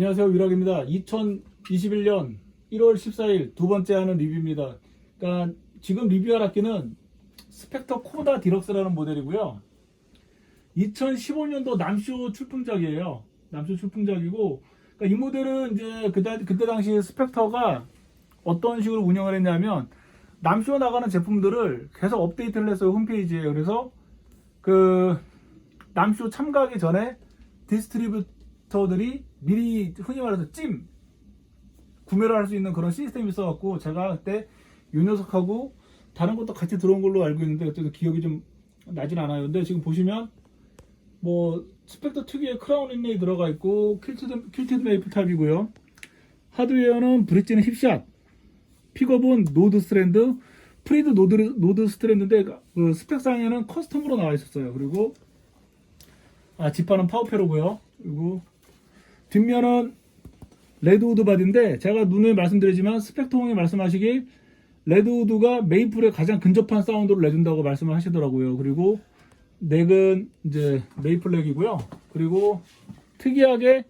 안녕하세요 위락입니다. 2021년 1월 14일 두 번째 하는 리뷰입니다. 그러니까 지금 리뷰할 악기는 스펙터 코다 디럭스라는 모델이고요. 2015년도 남쇼 출품작이에요. 남쇼 출품작이고 그러니까 이 모델은 이제 그때 그때 당시 스펙터가 어떤 식으로 운영을 했냐면 남쇼 나가는 제품들을 계속 업데이트를 했어요 홈페이지에 그래서 그 남쇼 참가하기 전에 디스트리뷰터들이 미리 흔히 말해서 찜 구매를 할 수 있는 그런 시스템이 있어갖고 제가 그때 요 녀석하고 다른 것도 같이 들어온 걸로 알고 있는데 그때도 기억이 좀 나진 않아요. 근데 지금 보시면 뭐 스펙터 특유의 크라운 인레이 들어가 있고 퀼티드, 퀼티드 메이플 탑이고요. 하드웨어는 브릿지는 힙샷, 픽업은 노드 스트랜드, 프리드 노드, 노드 스트랜드인데 그 스펙상에는 커스텀으로 나와 있었어요. 그리고 아 지판은 파워페로고요. 그리고 뒷면은 레드우드 바디인데 제가 눈에 말씀드리지만 스펙통이 말씀하시길 레드우드가 메이플에 가장 근접한 사운드를 내준다고 말씀을 하시더라고요. 그리고 넥은 이제 메이플렉이고요. 그리고 특이하게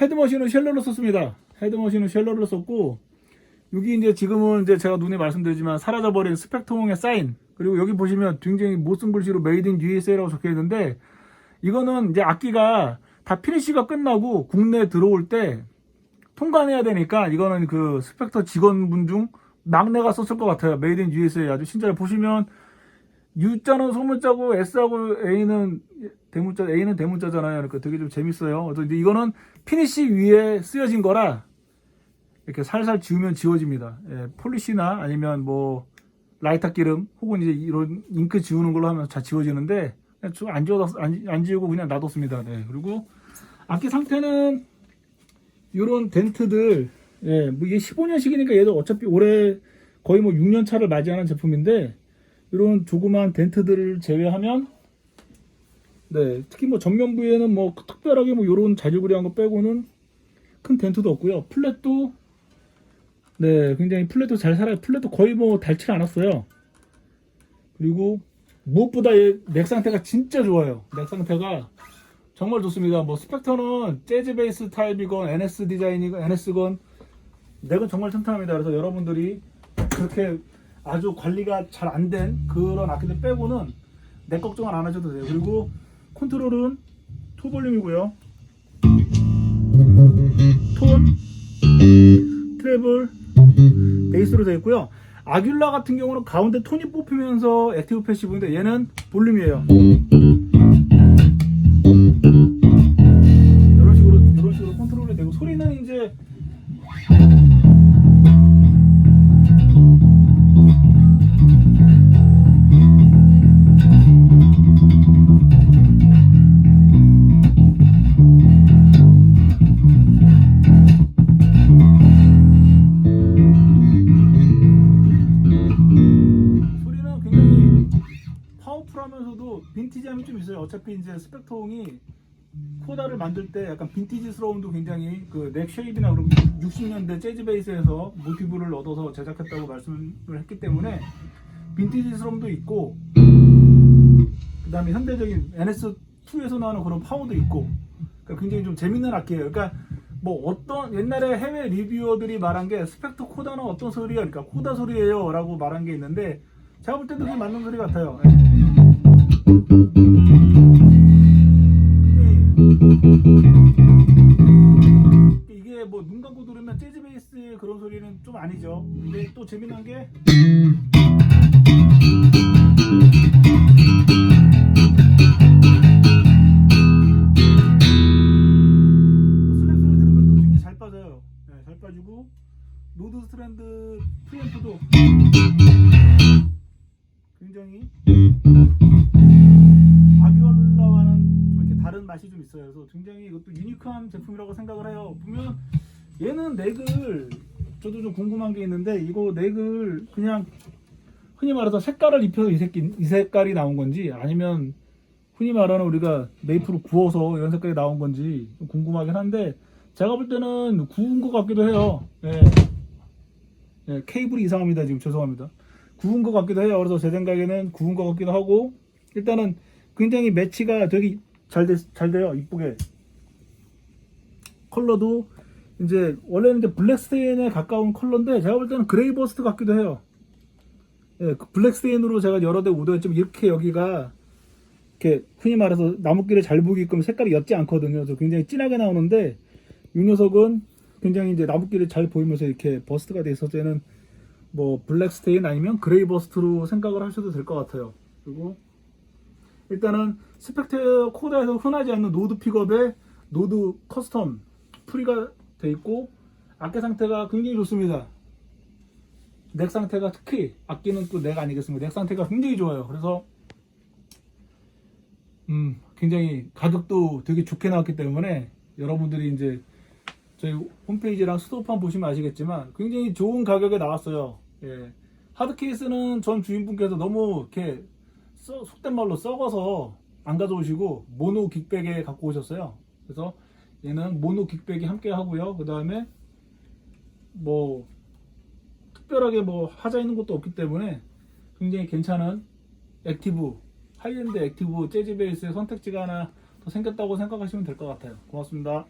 헤드머신은 쉘러를 썼습니다. 헤드머신은 쉘러를 썼고 여기 이제 지금은 이제 제가 눈에 말씀드리지만 사라져버린 스펙통의 사인 그리고 여기 보시면 굉장히 못쓴 글씨로 메이드 인 USA라고 적혀 있는데 이거는 이제 악기가 다 피니시가 끝나고 국내에 들어올 때 통관해야 되니까 이거는 그 스펙터 직원분 중 막내가 썼을 것 같아요. 메이드 인 USA 아주 친절해 보시면 U자는 소문자고 S하고 A는 대문자 A는 대문자잖아요. 그러니까 되게 좀 재밌어요. 그래서 이제 이거는 피니시 위에 쓰여진 거라 이렇게 살살 지우면 지워집니다. 예, 폴리시나 아니면 뭐 라이터 기름 혹은 이제 이런 잉크 지우는 걸로 하면 잘 지워지는데 안 지워 안, 안 지우고 그냥 놔뒀습니다. 네. 그리고 악기 상태는 이런 덴트들 예, 뭐 이게 15년식이니까 얘도 어차피 올해 거의 뭐 6년 차를 맞이하는 제품인데 이런 조그만 덴트들을 제외하면 네, 특히 뭐 전면 부위에는 뭐 특별하게 뭐 이런 자질구레한 거 빼고는 큰 덴트도 없고요. 플랫도 네, 굉장히 플랫도 잘 살아요. 플랫도 거의 뭐 닳질 않았어요. 그리고 무엇보다 얘넥 상태가 진짜 좋아요. 넥 상태가 정말 좋습니다. 뭐 스펙터는 재즈 베이스 타입이건 NS 디자인이건 NS건 넥은 정말 튼튼합니다. 그래서 여러분들이 그렇게 아주 관리가 잘 안 된 그런 악기들 빼고는 넥 걱정은 안 하셔도 돼요. 그리고 컨트롤은 토볼륨이고요. 톤, 트래블, 베이스로 되어 있고요. 아귤라 같은 경우는 가운데 톤이 뽑히면서 액티브 패시브인데 얘는 볼륨이에요. 빈티지함이 좀 있어요. 어차피 이제 스펙통이 코다를 만들 때 약간 빈티지스러움도 굉장히 그넥 쉐입이나 그런 60년대 재즈 베이스에서 모티브를 얻어서 제작했다고 말씀을 했기 때문에 빈티지스러움도 있고 그 다음에 현대적인 NS2에서 나오는 그런 파워도 있고 그러니까 굉장히 좀 재밌는 악기예요. 그러니까 뭐 어떤 옛날에 해외 리뷰어들이 말한 게 스펙터 코다는 어떤 소리야? 그러니까 코다 소리예요라고 말한 게 있는데 제가 볼 때도 그게 맞는 소리 같아요. 예. 근데 이게 뭐 눈 감고 들으면 재즈 베이스 그런 소리는 좀 아니죠. 근데 또 재미난 게 슬랩 소리 들으면 또 굉장히 잘 빠져요. 네, 잘 빠지고 노드 스트랜드 프리앰프도 굉장히 다른 맛이 좀 있어요. 그래서 굉장히 이것도 유니크한 제품이라고 생각을 해요. 보면 얘는 넥을 저도 좀 궁금한 게 있는데 이거 넥을 그냥 흔히 말해서 색깔을 입혀서 이, 새끼, 이 색깔이 나온 건지 아니면 흔히 말하는 우리가 메이플을 구워서 이런 색깔이 나온 건지 좀 궁금하긴 한데 제가 볼 때는 구운 것 같기도 해요. 예. 예, 케이블이 이상합니다. 지금 죄송합니다. 구운 것 같기도 해요. 그래서 제 생각에는 구운 것 같기도 하고 일단은 굉장히 매치가 되게 잘, 돼, 잘 돼요. 이쁘게 컬러도 이제 원래는 이제 블랙 스테인에 가까운 컬러인데 제가 볼 때는 그레이 버스트 같기도 해요. 예, 그 블랙 스테인으로 제가 여러 대 우도했지만 이렇게 여기가 이렇게 흔히 말해서 나무길에 잘 보기끔 색깔이 옅지 않거든요. 그래서 굉장히 진하게 나오는데 이 녀석은 굉장히 이제 나무길에 잘 보이면서 이렇게 버스트가 돼 있어서 얘는 뭐 블랙 스테인 아니면 그레이 버스트로 생각을 하셔도 될 것 같아요. 그리고 일단은 스펙트 코다에서 흔하지 않는 노드 픽업에 노드 커스텀 프리가 돼 있고 악기 상태가 굉장히 좋습니다. 넥 상태가 특히 악기는 또 넥 아니겠습니까? 넥 상태가 굉장히 좋아요. 그래서 음 굉장히 가격도 되게 좋게 나왔기 때문에 여러분들이 이제 저희 홈페이지랑 스토어판 보시면 아시겠지만 굉장히 좋은 가격에 나왔어요. 예. 하드 케이스는 전 주인분께서 너무 이렇게 써- 속된 말로 썩어서 안 가져오시고 모노 긱백에 갖고 오셨어요. 그래서 얘는 모노 긱백이 함께 하고요. 그 다음에 뭐 특별하게 뭐 하자 있는 것도 없기 때문에 굉장히 괜찮은 액티브 하이엔드 액티브 재즈 베이스의 선택지가 하나 더 생겼다고 생각하시면 될 것 같아요. 고맙습니다.